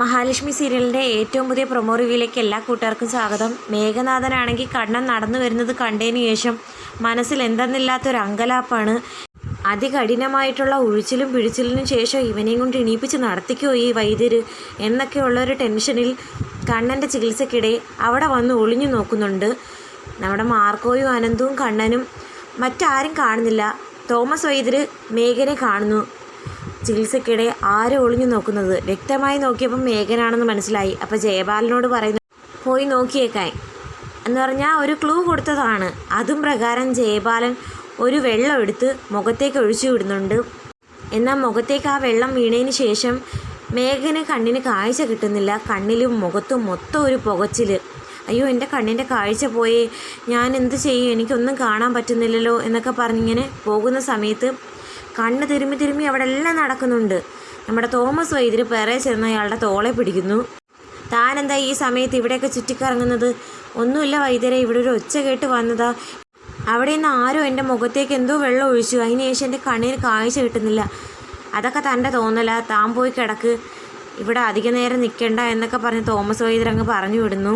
മഹാലക്ഷ്മി സീരിയലിന്റെ ഏറ്റവും പുതിയ പ്രൊമോ റിവ്യൂയിലേക്ക് എല്ലാ കൂട്ടുകാർക്കും സ്വാഗതം. മേഘനാഥനാണെങ്കിൽ കണ്ണൻ നടന്നു വരുന്നത് കണ്ടതിന് ശേഷം മനസ്സിൽ എന്തെന്നില്ലാത്തൊരു അങ്കലാപ്പാണ്. അതികഠിനമായിട്ടുള്ള ഉഴിച്ചിലും പിഴിച്ചിലിനും ശേഷം ഇവനെയും കൊണ്ട് ഇണീപ്പിച്ച് നടത്തിക്കോ ഈ വൈദ്യര് എന്നൊക്കെയുള്ള ഒരു ടെൻഷനിൽ കണ്ണന്റെ ചികിത്സക്കിടെ അവിടെ വന്ന് ഒളിഞ്ഞു നോക്കുന്നുണ്ട്. നമ്മുടെ മാർക്കോയും അനന്തവും കണ്ണനും മറ്റാരും കാണുന്നില്ല. തോമസ് വൈദ്യര് മേഘനെ കാണുന്നു. ചികിത്സക്കിടെ ആരും ഒളിഞ്ഞു നോക്കുന്നത്? വ്യക്തമായി നോക്കിയപ്പോൾ മേഘനാണെന്ന് മനസ്സിലായി. അപ്പോൾ ജയപാലനോട് പറയുന്നു പോയി നോക്കിയേക്കാൻ. എന്ന് പറഞ്ഞാൽ ഒരു ക്ലൂ കൊടുത്തതാണ്. അതും പ്രകാരം ജയപാലൻ ഒരു വെള്ളം എടുത്ത് മുഖത്തേക്ക് ഒഴിച്ചു വിടുന്നുണ്ട്. എന്നാൽ മുഖത്തേക്ക് ആ വെള്ളം വീണതിന് ശേഷം മേഘന് കണ്ണിന് കാഴ്ച കിട്ടുന്നില്ല. കണ്ണിലും മുഖത്തും മൊത്തം ഒരു പുകച്ചിൽ അയ്യോ എന്റെ കണ്ണിന്റെ കാഴ്ച പോയേ. ഞാൻ എന്ത് ചെയ്യും? എനിക്കൊന്നും കാണാൻ പറ്റുന്നില്ലല്ലോ എന്നൊക്കെ പറഞ്ഞിങ്ങനെ പോകുന്ന സമയത്ത് കണ്ണ് തിരുമ്മി തിരുമ്മി അവിടെ എല്ലാം നടക്കുന്നുണ്ട്. നമ്മുടെ തോമസ് വൈദ്യര് പേരെ ചെന്ന് അയാളുടെ തോളെ പിടിക്കുന്നു. താനെന്താ ഈ സമയത്ത് ഇവിടെയൊക്കെ ചുറ്റിക്കറങ്ങുന്നത്? ഒന്നുമില്ല വൈദ്യരെ ഇവിടെ ഒരു ഒച്ച കേട്ട് വന്നതാ. അവിടെ നിന്ന് ആരോ എന്റെ മുഖത്തേക്ക് എന്തോ വെള്ളം ഒഴിച്ചു. അതിന് ശേഷം എന്റെ കണ്ണിന് കാഴ്ച കിട്ടുന്നില്ല. അതൊക്കെ തന്റെ തോന്നല. താൻ പോയി കിടക്ക്. ഇവിടെ അധിക നേരം നിൽക്കണ്ട എന്നൊക്കെ പറഞ്ഞ് തോമസ് വൈദ്യർ അങ്ങ് പറഞ്ഞു വിടുന്നു.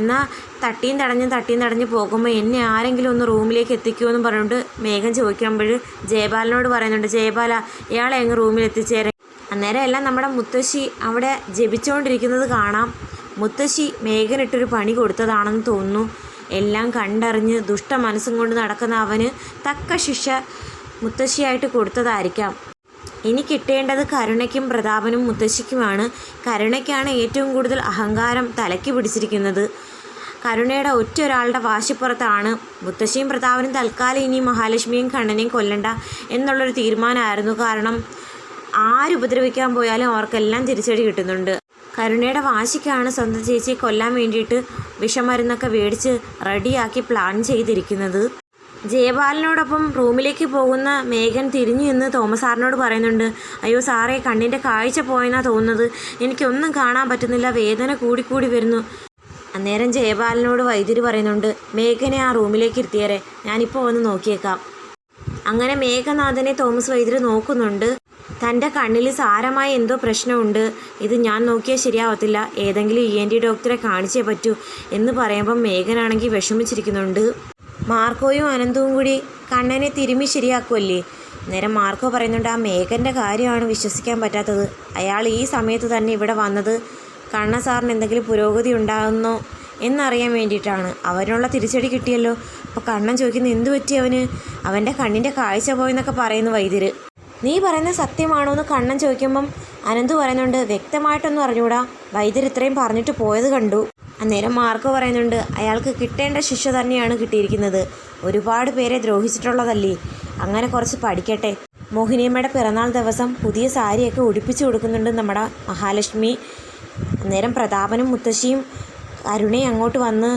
എന്നാൽ തട്ടിയും തടഞ്ഞും തട്ടിയും തടഞ്ഞ് പോകുമ്പോൾ എന്നെ ആരെങ്കിലും ഒന്ന് റൂമിലേക്ക് എത്തിക്കുമോ എന്ന് പറഞ്ഞുകൊണ്ട് മേഘം ചോദിക്കുമ്പോൾ ജയപാലനോട് പറയുന്നുണ്ട് ജയപാല ഇയാളെ അങ്ങ് റൂമിൽ എത്തിച്ചേരെ. അന്നേരം എല്ലാം നമ്മുടെ മുത്തശ്ശി അവിടെ ജപിച്ചുകൊണ്ടിരിക്കുന്നത് കാണാം. മുത്തശ്ശി മേഘനിട്ടൊരു പണി കൊടുത്തതാണെന്ന് തോന്നുന്നു. എല്ലാം കണ്ടറിഞ്ഞ് ദുഷ്ട മനസ്സും കൊണ്ട് നടക്കുന്ന അവന് തക്ക ശിക്ഷ മുത്തശ്ശിയായിട്ട് കൊടുത്തതായിരിക്കാം. ഇനി കിട്ടേണ്ടത് കരുണയ്ക്കും പ്രതാപനും മുത്തശ്ശിക്കുമാണ്. കരുണയ്ക്കാണ് ഏറ്റവും കൂടുതൽ അഹങ്കാരം തലയ്ക്ക് പിടിച്ചിരിക്കുന്നത്. കരുണയുടെ ഒറ്റ ഒരാളുടെ വാശിപ്പുറത്താണ്. മുത്തശ്ശിയും പ്രതാപനും തൽക്കാലം ഇനി മഹാലക്ഷ്മിയും കണ്ണനെയും കൊല്ലണ്ട എന്നുള്ളൊരു തീരുമാനമായിരുന്നു. കാരണം ആരുപദ്രവിക്കാൻ പോയാലും അവർക്കെല്ലാം തിരിച്ചടി കിട്ടുന്നുണ്ട്. കരുണയുടെ വാശിക്കാണ് സ്വന്തം ചേച്ചിയെ കൊല്ലാൻ വേണ്ടിയിട്ട് വിഷമരുന്നൊക്കെ മേടിച്ച് റെഡിയാക്കി പ്ലാൻ ചെയ്തിരിക്കുന്നത്. ജയപാലനോടൊപ്പം റൂമിലേക്ക് പോകുന്ന മേഘൻ തിരിഞ്ഞു എന്ന് തോമസ് സാറിനോട് പറയുന്നുണ്ട് അയ്യോ സാറേ കണ്ണിന്റെ കാഴ്ച പോയെന്നാ തോന്നുന്നത്. എനിക്കൊന്നും കാണാൻ പറ്റുന്നില്ല. വേദന കൂടിക്കൂടി വരുന്നു. അന്നേരം ജയപാലനോട് വൈദ്യുതി പറയുന്നുണ്ട് മേഘനെ ആ റൂമിലേക്ക് ഇരുത്തിയേരെ ഞാനിപ്പോൾ വന്ന് നോക്കിയേക്കാം. അങ്ങനെ മേഘനാഥനെ തോമസ് വൈദ്യുതി നോക്കുന്നുണ്ട്. തന്റെ കണ്ണിൽ സാരമായ എന്തോ പ്രശ്നമുണ്ട്. ഇത് ഞാൻ നോക്കിയാൽ ശരിയാവത്തില്ല. ഏതെങ്കിലും ഇ എൻ ടി ഡോക്ടറെ കാണിച്ചേ പറ്റൂ എന്ന് പറയുമ്പം മേഘനാണെങ്കിൽ വിഷമിച്ചിരിക്കുന്നുണ്ട്. മാർക്കോയും അനന്തവും കൂടി കണ്ണനെ തിരുമ്മി ശരിയാക്കുമല്ലേ നേരം മാർക്കോ പറയുന്നുണ്ട് ആ മേഘന്റെ കാര്യമാണ് വിശ്വസിക്കാൻ പറ്റാത്തത്. അയാൾ ഈ സമയത്ത് തന്നെ ഇവിടെ വന്നത് കണ്ണ സാറിന് എന്തെങ്കിലും പുരോഗതി ഉണ്ടാകുന്നോ എന്നറിയാൻ വേണ്ടിയിട്ടാണ്. അവനുള്ള തിരിച്ചടി കിട്ടിയല്ലോ. അപ്പോൾ കണ്ണൻ ചോദിക്കുന്നത് എന്തു പറ്റി അവന്? അവന്റെ കണ്ണിന്റെ കാഴ്ച പോയെന്നൊക്കെ പറയുന്നു വൈദ്യര്. നീ പറയുന്ന സത്യമാണോ എന്ന് കണ്ണൻ ചോദിക്കുമ്പം അനന്ത് പറയുന്നുണ്ട് വ്യക്തമായിട്ടൊന്നും അറിഞ്ഞൂടാ. വൈദ്യർ ഇത്രയും പറഞ്ഞിട്ട് പോയത് കണ്ടു. അന്നേരം മാർക്ക് പറയുന്നുണ്ട് അയാൾക്ക് കിട്ടേണ്ട ശിക്ഷ തന്നെയാണ് കിട്ടിയിരിക്കുന്നത്. ഒരുപാട് പേരെ ദ്രോഹിച്ചിട്ടുള്ളതല്ലേ? അങ്ങനെ കുറച്ച് പഠിക്കട്ടെ. മോഹിനിയമ്മയുടെ പിറന്നാൾ ദിവസം പുതിയ സാരിയൊക്കെ ഉടുപ്പിച്ചു കൊടുക്കുന്നുണ്ട് നമ്മുടെ മഹാലക്ഷ്മി. അന്നേരം പ്രതാപനും മുത്തശ്ശിയും അരുണയും അങ്ങോട്ട് വന്ന്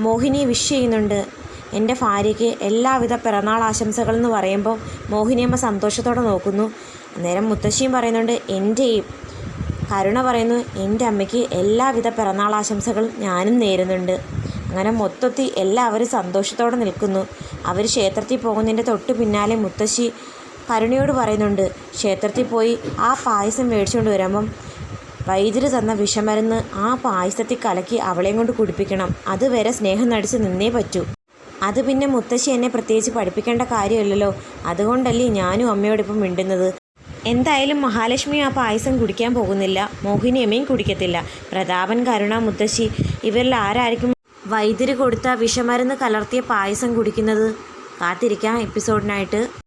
മോഹിനിയെ വിഷ് ചെയ്യുന്നുണ്ട്. എന്റെ ഭാര്യയ്ക്ക് എല്ലാവിധ പിറന്നാൾ ആശംസകൾ എന്ന് പറയുമ്പോൾ മോഹിനിയമ്മ സന്തോഷത്തോടെ നോക്കുന്നു. അന്നേരം മുത്തശ്ശിയും പറയുന്നുണ്ട് എന്റെയും കരുണ പറയുന്നു എന്റെ അമ്മയ്ക്ക് എല്ലാവിധ പിറന്നാൾ ആശംസകൾ ഞാനും നേരുന്നുണ്ട്. അങ്ങനെ മൊത്തത്തിൽ എല്ലാവരും സന്തോഷത്തോടെ നിൽക്കുന്നു. അവർ ക്ഷേത്രത്തിൽ പോകുന്നതിന്റെ തൊട്ട് പിന്നാലെ മുത്തശ്ശി കരുണയോട് പറയുന്നുണ്ട് ക്ഷേത്രത്തിൽ പോയി ആ പായസം മേടിച്ചുകൊണ്ട് വരുമ്പം വൈദ്യർ തന്ന വിഷമരുന്ന് ആ പായസത്തിൽ കലക്കി അവളെയും കൊണ്ട് കുടിപ്പിക്കണം. അതുവരെ സ്നേഹം നടിച്ച് നിന്നേ പറ്റൂ. അത് പിന്നെ മുത്തശ്ശി എന്നെ പ്രത്യേകിച്ച് പഠിപ്പിക്കേണ്ട കാര്യമില്ലല്ലോ. അതുകൊണ്ടല്ലേ ഞാനും അമ്മയോടിപ്പം മിണ്ടുന്നത്. എന്തായാലും മഹാലക്ഷ്മി ആ പായസം കുടിക്കാൻ പോകുന്നില്ല. മോഹിനിയമ്മയും കുടിക്കത്തില്ല. പ്രതാപൻ കരുണ മുത്തശ്ശി ഇവരിൽ ആരായിരിക്കും വൈദ്യർ കൊടുത്ത വിഷമരുന്ന് കലർത്തിയ പായസം കുടിക്കുന്നത്? കാത്തിരിക്കാം എപ്പിസോഡിനായിട്ട്.